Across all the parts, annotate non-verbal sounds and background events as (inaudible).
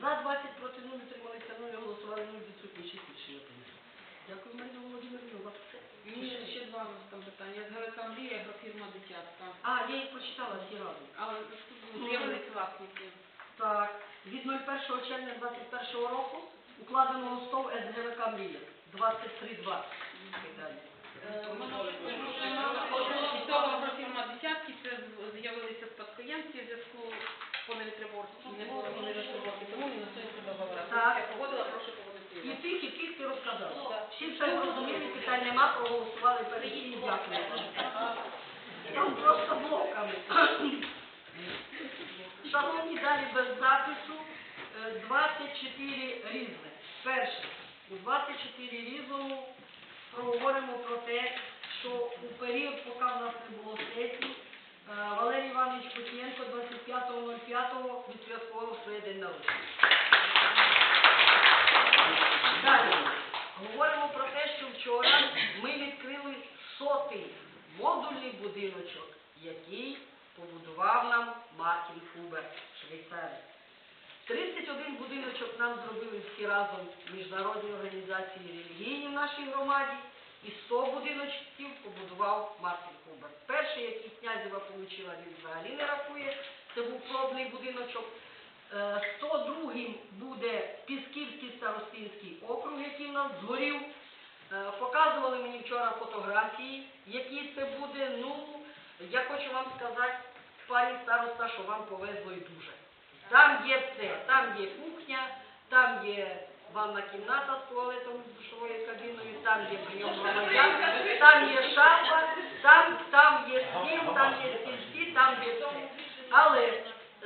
За 20 проти 0 утрималися 0, голосували 0, відсутні 6 рішення прийнято. Дякую, Марина Володимирівна, у вас все. Ні, ще два у нас там питання. З ГВК Мрія, агрофірма дитятка. А, я їх прочитала всі разом. Але з'явились власники. Так, від 01 червня 2021 року укладено СТОВ СГВК Мрія. 23.2. Далі. І цього агрофірма дитятки, це з'явилися спадкоємці в зв'язку по невитривожці, не було невитривожці, тому не носується договора. Так. Я погодила, прошу погодити. І тих, і тих ти розказала. Всі все зрозуміли, питань нема, проголосували перед всі, дякую. Там просто блоками. Шановні, далі без запису е, 24 різне. Перше, у 24 різному проговоримо про те, що у період, поки в нас не було сесії, е, Валерій Іванович Кутєнко 25.05 відсвяткував своє день народження. Далі. Говоримо про те, що вчора ми відкрили сотий модульний будиночок, який побудував нам Мартін Фубер, Швейцарія. 31 будиночок нам зробили всі разом міжнародні організації релігійні в нашій громаді, і 100 будиночків побудував Мартін Фубер. Перший, який князева отримала, він взагалі не рахує, це був пробний будиночок. Е, 102-м буде Пісківський старостинський округ, який в нас згорів. Е, Показували мені вчора фотографії, які це буде. Ну, я хочу вам сказати, пані староста, що вам повезло і дуже. Там є все, там є кухня, там є ванна кімната з туалетом з душовою кабіною, там є прийом громадян, там є шафа, там, там є стіл, там є стільці, там є все. Але,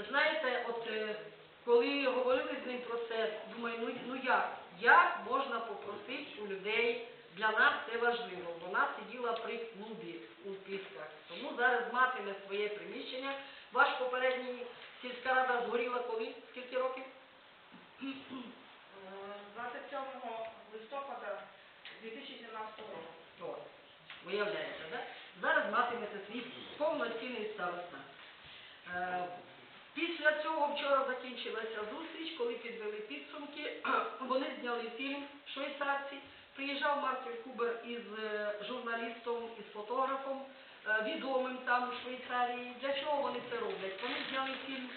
знаєте, от е, коли говорили з ним про це, думаю, ну, ну як? Як можна попросити у людей, для нас це важливо. Вона сиділа при клубі у Пісках. Тому зараз матиме своє приміщення. Ваш попередній сільська рада згоріла коли? Скільки років? 27 листопада 2017 року. Виявляється, да? Зараз матимете свій повноцінний староста. Е, Після цього вчора закінчилася зустріч, коли підвели підсумки. (clears throat) Вони зняли фільм швейцарці. Приїжджав Мартін Кубер із е, журналістом, із фотографом, е, відомим там у Швейцарії. Для чого вони це роблять? Вони зняли фільм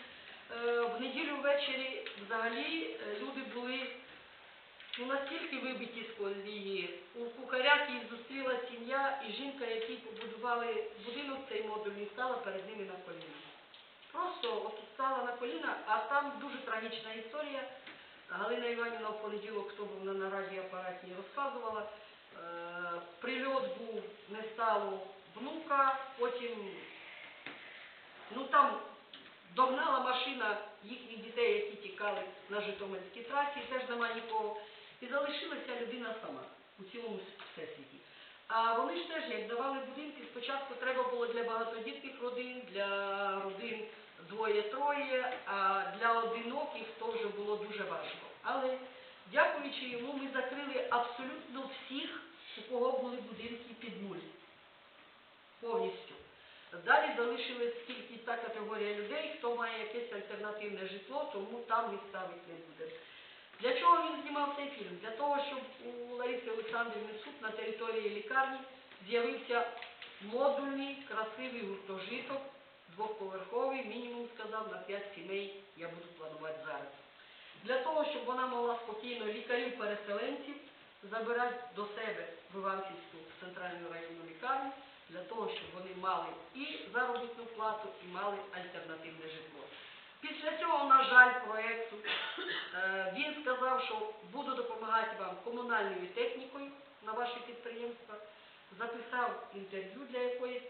в неділю ввечері. Взагалі люди були ну, настільки вибиті з колії. У кухарях їх зустріла сім'я і жінка, які побудували будинок цей модульний, стала перед ними на коліна. Просто от стала на коліна, а там дуже трагічна історія. Галина Іванівна в понеділок, хто був на нараді апараті, розказувала. Е, прильот був, не стало внука, потім ну там догнала машина їхніх дітей, які тікали на Житомирській трасі, теж нема нікого. І залишилася людина сама у цілому всесвіті. А вони ж теж, як давали будинки, спочатку треба було для багатодітних родин, для родин двоє-троє, а для одиноких то вже було дуже важко. Але дякуючи йому, ми закрили абсолютно всіх, у кого були будинки під нуль. Повністю. Далі залишилась тільки та категорія людей, хто має якесь альтернативне житло, тому там ми ставити не будемо. Для чого він знімав цей фільм? Для того, щоб у Лариси Олександрівни суд на території лікарні з'явився модульний, красивий гуртожиток, двохповерховий, мінімум сказав, на 5 сімей я буду планувати зараз. Для того, щоб вона могла спокійно лікарів-переселенців забирати до себе в Іванківську центральну районну лікарню, для того, щоб вони мали і заробітну плату, і мали альтернативне житло. Після цього, на жаль, проєкту е, він сказав, що буду допомагати вам комунальною технікою на ваші підприємства, записав інтерв'ю для якоїсь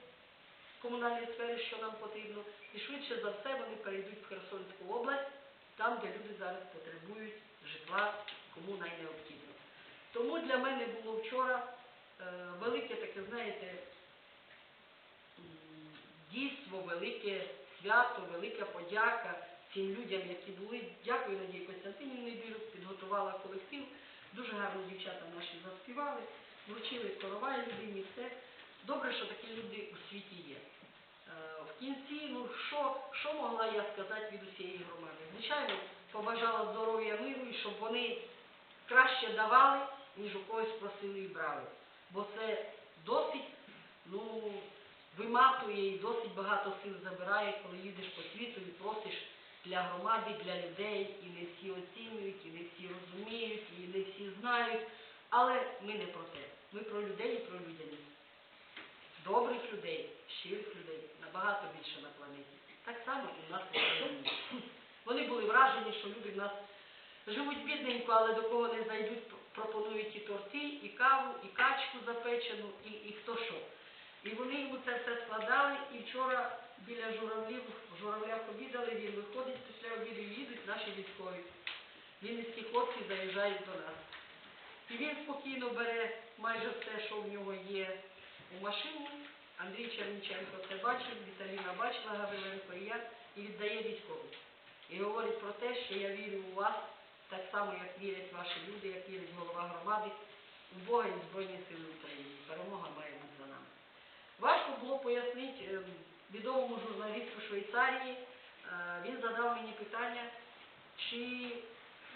комунальної сфери, що нам потрібно, і швидше за все вони перейдуть в Херсонську область, там, де люди зараз потребують житла, кому найнеобхідно. Тому для мене було вчора е, велике таке, знаєте, дійство, велике свято, велика подяка цим людям, які були. Дякую Надії Костянтинівні Білюк, підготувала колектив. Дуже гарно дівчата наші заспівали, вручили коровай людині, все. Добре, що такі люди у світі є. в кінці, ну що, що могла я сказати від усієї громади? Звичайно, побажала здоров'я миру і щоб вони краще давали, ніж у когось просили і брали. Бо це досить ну, виматує і досить багато сил забирає, коли їдеш по світу і просиш для громади, для людей, і не всі оцінюють, і не всі розуміють, і не всі знають. Але ми не про те. Ми про людей і про людяність. Добрих людей, щирих людей, набагато більше на планеті. Так само і в нас в Вони були вражені, що люди в нас живуть бідненько, але до кого не зайдуть, пропонують і торти, і каву, і качку запечену, і, і хто що. І вони йому це все складали, і вчора біля журавлів, в журавлях обідали, він виходить після обіду їдуть наші військові. Вінницькі хлопці заїжджають до нас. І він спокійно бере майже все, що в нього є у машині. Андрій Черніченко це бачив, Віталіна бачила Гавриленко і я, і віддає військовим. І говорить про те, що я вірю у вас, так само, як вірять ваші люди, як вірить голова громади, у Бога і Збройні Сили України. Перемога має бути за нами. Важко було пояснити ем, відомому журналісту Швейцарії. Е, Він задав мені питання, чи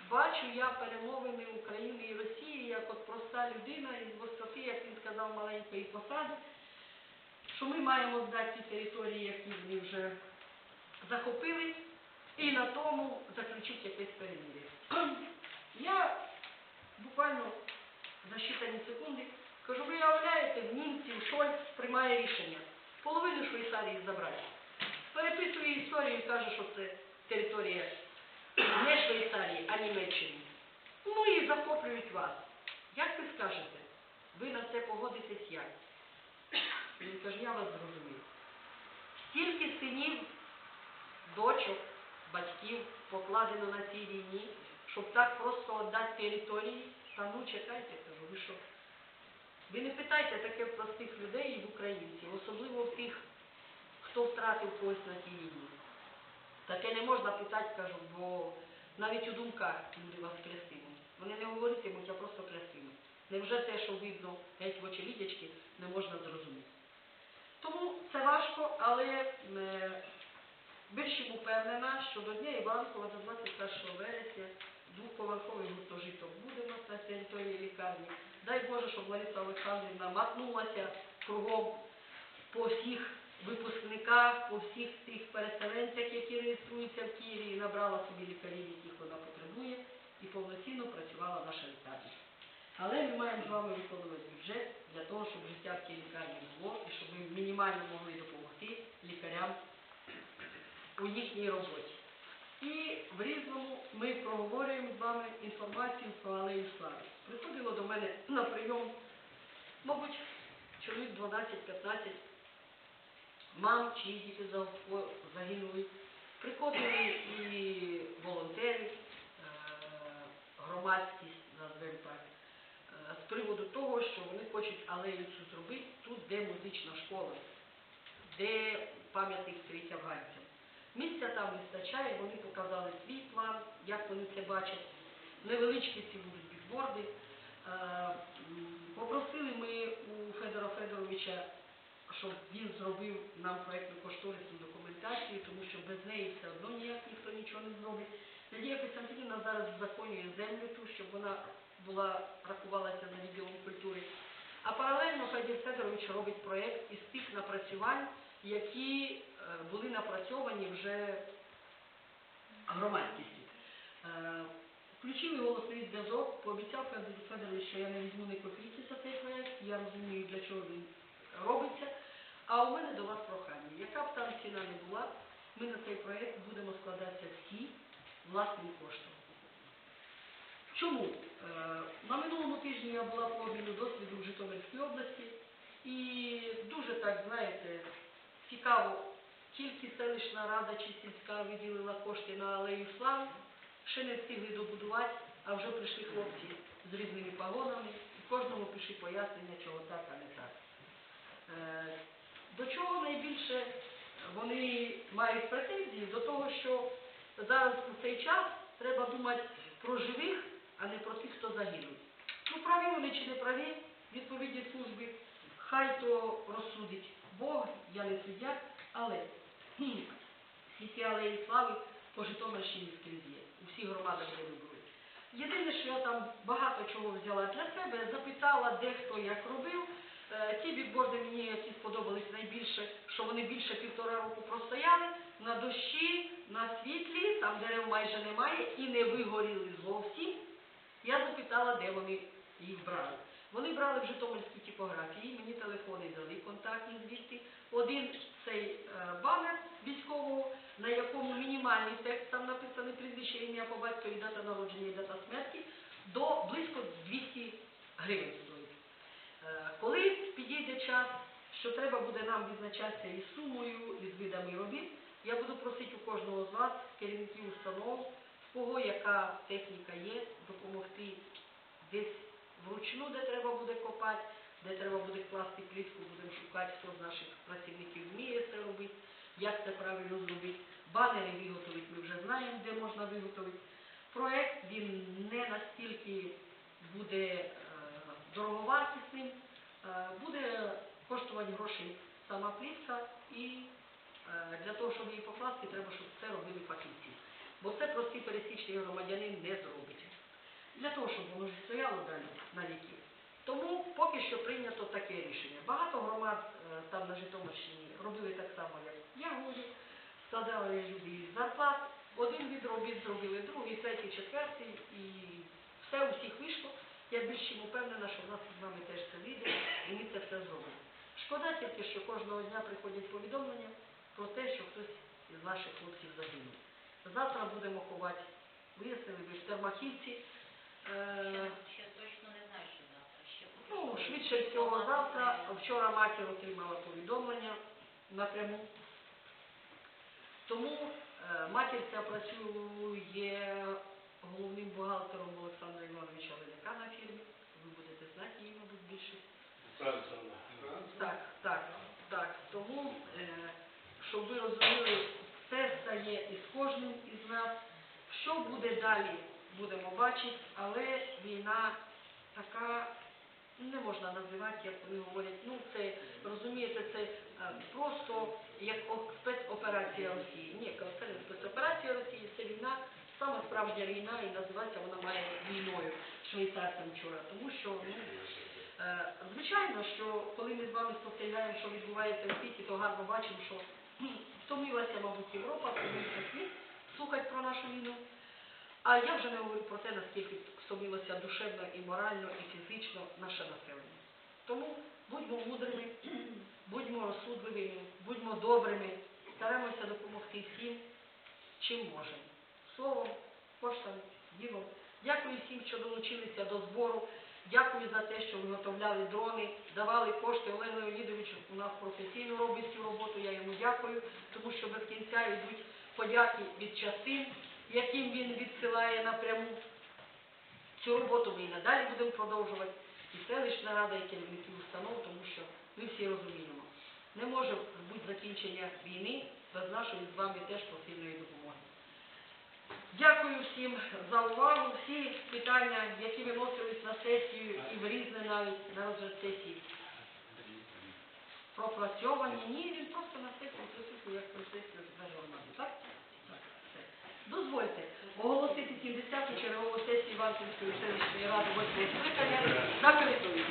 бачу я перемовини України і Росії як от проста людина із висоти, як він сказав, маленької посади, що ми маємо здати ті території, які вони вже захопили, і на тому заключити якесь перемир'я. (clears throat) Я буквально за считані секунди кажу, ви уявляєте, в німців Шольц приймає рішення половину Швейцарії забрати. Переписує історію і каже, що це територія не Швейцарії, а Німеччини. Ну і захоплюють вас. Як ви скажете? Ви на це погодитесь як? Він каже, я вас зрозумів. Стільки синів, дочок, батьків покладено на цій війні, щоб так просто віддати території. Та ну чекайте, кажу, ви що? Ви не питайте таке простих людей і в українців, особливо тих, хто втратив когось на тій війні. Таке не можна питати, кажу, бо навіть у думках люди вас клястимуть. Вони не говоритимуть, а просто клястимуть. Невже те, що видно геть в очевидячки, не можна зрозуміти. Тому це важко, але е, більш упевнена, що до Дня Іванкова до 21 вересня двоповерховий гуртожиток буде у нас на території лікарні. Дай Боже, щоб Лариса Олександрівна матнулася кругом по всіх випускниках, по всіх тих переселенцях, які реєструються в Києві, і набрала собі лікарів, яких вона потребує, і повноцінно працювала наша лікарня. Але ми маємо з вами виконувати бюджет для того, щоб життя в тій лікарні було і щоб ми мінімально могли допомогти лікарям у їхній роботі. І в різному ми проговорюємо з вами інформацію про алею слави. Приходило до мене на прийом, мабуть, чоловік 12-15 мам, чиї діти загинули. Приходили і волонтери, е, громадськість, назвемо так, е, з приводу того, що вони хочуть алею цю зробити тут, де музична школа, де пам'ятник стоїть афганцям. Місця там вистачає, вони показали свій план, як вони це бачать. Невеличкі ці будуть бікборди. Е, Попросили ми у Федора Федоровича, щоб він зробив нам проєктну кошторисну документацію, тому що без неї все одно ніяк ніхто нічого не зробить. Надія Костянтинівна зараз законює землю ту, щоб вона була, рахувалася за відділом культури. А паралельно Федір Федорович робить проєкт із тих напрацювань, які е, були напрацьовані вже громадськістю. Е, Включили голосовий зв'язок, пообіцяв Федор Федорович, що я не візьму ні копійки за цей проєкт, я розумію, для чого він робиться. А у мене до вас прохання. Яка б там ціна не була, ми на цей проєкт будемо складатися всі власним коштом. Чому? Е, На минулому тижні я була по обміну досвіду в Житомирській області і дуже так, знаєте, цікаво, тільки селищна рада чи сільська виділила кошти на алею слави, ще не встигли добудувати, а вже прийшли хлопці з різними погонами, і кожному пиши пояснення, чого так, а не так. Е, До чого найбільше вони мають претензії? До того, що зараз у цей час треба думати про живих, а не про тих, хто загинув. Ну, праві вони чи не праві, відповідні служби, хай то розсудить Бог, я не суддя, Але всі ці алеї слави по Житомирщині скрізь є, у всіх громадах, ми були. Єдине, що я там багато чого взяла для себе, запитала, де хто як робив. Е, Ті бікборди мені які сподобались найбільше, що вони більше півтора року простояли на дощі, на світлі, там дерев майже немає і не вигоріли зовсім. Я запитала, де вони їх брали. Вони брали в Житомирській типографії, мені телефони дали контактні звідти. Один цей е, банер військового, на якому мінімальний текст там написаний прізвище, ім'я по батькові, дата народження і дата смерті, до близько 200 гривень стоїть. Е, Коли підійде час, що треба буде нам відзначатися із сумою, із видами робіт, я буду просити у кожного з вас, керівників установ, в кого яка техніка є, допомогти десь вручну, де треба буде копати, де треба буде класти плітку, будемо шукати, хто з наших працівників вміє це робити, як це правильно зробити. Банери виготовити ми вже знаємо, де можна виготовити. Проект він не настільки буде е, дороговартісним, е, буде коштувати грошей сама плітка і е, для того, щоб її покласти, треба, щоб це робили фахівці. Бо це простий пересічний громадянин не зробить. Для того, щоб воно стояло далі на віки. Тому поки що прийнято таке рішення. Багато громад е, там на Житомирщині робили так само, як я говорю, складали люди зарплат. Один від робіт зробили, другий, третій, четвертий, і все у всіх вийшло. Я більш чим упевнена, що в нас з вами теж це вийде, і ми це все зробимо. Шкода тільки, що кожного дня приходять повідомлення про те, що хтось із наших хлопців загинув. Завтра будемо ховати, вияснили ви в Термахівці. Е, Ще точно не знаю, що завтра. Ще Ну, швидше всього завтра. Вчора матір отримала повідомлення напряму. Тому е, матір ця працює головним бухгалтером Олександра Івановича Велика на фірмі. Ви будете знати її, мабуть, більше. Так, так, так. Тому, е, щоб ви розуміли, все стає із кожним із нас. Що буде далі, будемо бачити, але війна така не можна називати, як вони говорять. Ну, це розумієте, це е, просто як спецоперація Росії. Ні, це не спецоперація Росії, це війна, саме справжня війна, і називатися вона має війною швейцарцям вчора. Тому що ну, Е, Звичайно, що коли ми з вами спостерігаємо, що відбувається в світі, то гарно бачимо, що кхм, втомилася, мабуть, Європа, втомився світ слухати про нашу війну. А я вже не говорю про те, наскільки втомилося душевно і морально, і фізично наше населення. Тому будьмо мудрими, (clears throat) будьмо розсудливими, будьмо добрими, стараємося допомогти всім, чим можемо. Словом, коштом, ділом. Дякую всім, що долучилися до збору. Дякую за те, що виготовляли дрони, давали кошти. Олег Леонідович у нас професійно робить цю роботу. Я йому дякую, тому що без кінця йдуть подяки від частин, яким він відсилає напряму. Цю роботу ми і надалі будемо продовжувати. І селищна рада, і керівники установ, тому що ми всі розуміємо. Не може бути закінчення війни без нашої з вами теж посильної допомоги. Дякую всім за увагу. Всі питання, які виносились на сесію і в різне навіть на розгляд сесії, пропрацьовані. Ні, він просто на сесію присутній як процесію за громади. Так? Дозвольте оголосити 70-ту чергову сесію Іванківської селищної ради 8 скликання закритою.